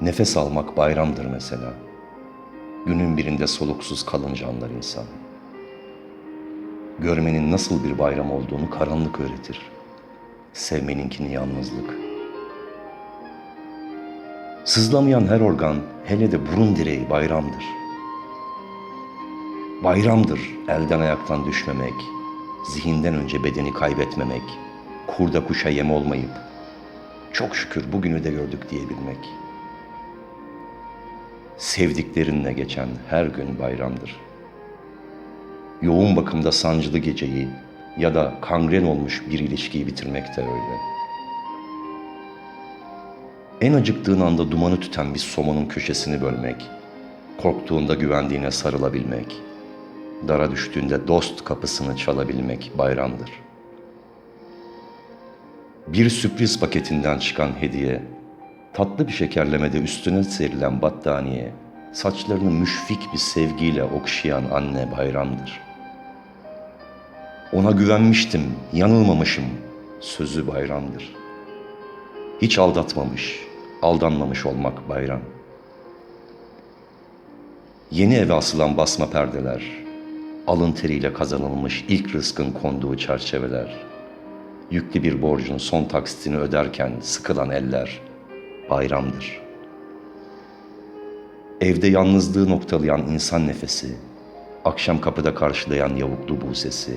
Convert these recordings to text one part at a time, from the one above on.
Nefes almak bayramdır mesela. Günün birinde soluksuz kalınca anlar insan. Görmenin nasıl bir bayram olduğunu karanlık öğretir. Sevmeninkini yalnızlık. Sızlamayan her organ, hele de burun direği bayramdır. Bayramdır elden ayaktan düşmemek, zihinden önce bedeni kaybetmemek, kurda kuşa yem olmayıp, çok şükür bugünü de gördük diyebilmek. Sevdiklerinle geçen her gün bayramdır. Yoğun bakımda sancılı geceyi ya da kangren olmuş bir ilişkiyi bitirmek de öyle. En acıktığın anda dumanı tüten bir somonun köşesini bölmek, korktuğunda güvendiğine sarılabilmek, dara düştüğünde dost kapısını çalabilmek bayramdır. Bir sürpriz paketinden çıkan hediye, tatlı bir şekerlemede üstüne serilen battaniye, saçlarını müşfik bir sevgiyle okşayan anne bayramdır. Ona güvenmiştim, yanılmamışım, sözü bayramdır. Hiç aldatmamış, aldanmamış olmak bayram. Yeni eve asılan basma perdeler, alın teriyle kazanılmış ilk rızkın konduğu çerçeveler, yüklü bir borcun son taksitini öderken sıkılan eller bayramdır. Evde yalnızlığı noktalayan insan nefesi, akşam kapıda karşılayan yavuklu bu sesi,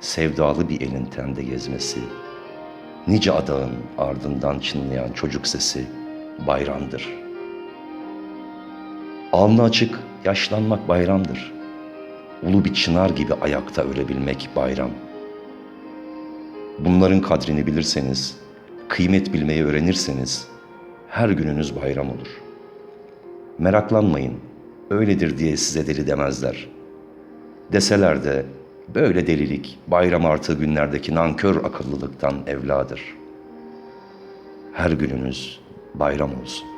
sevdalı bir elin tende gezmesi, nice adağın ardından çınlayan çocuk sesi bayramdır. Alnı açık yaşlanmak bayramdır. Ulu bir çınar gibi ayakta ölebilmek bayram. Bunların kadrini bilirseniz, kıymet bilmeyi öğrenirseniz her gününüz bayram olur. Meraklanmayın, öyledir diye size deli demezler. Deseler de böyle delilik bayram artığı günlerdeki nankör akıllılıktan evladır. Her gününüz bayram olsun.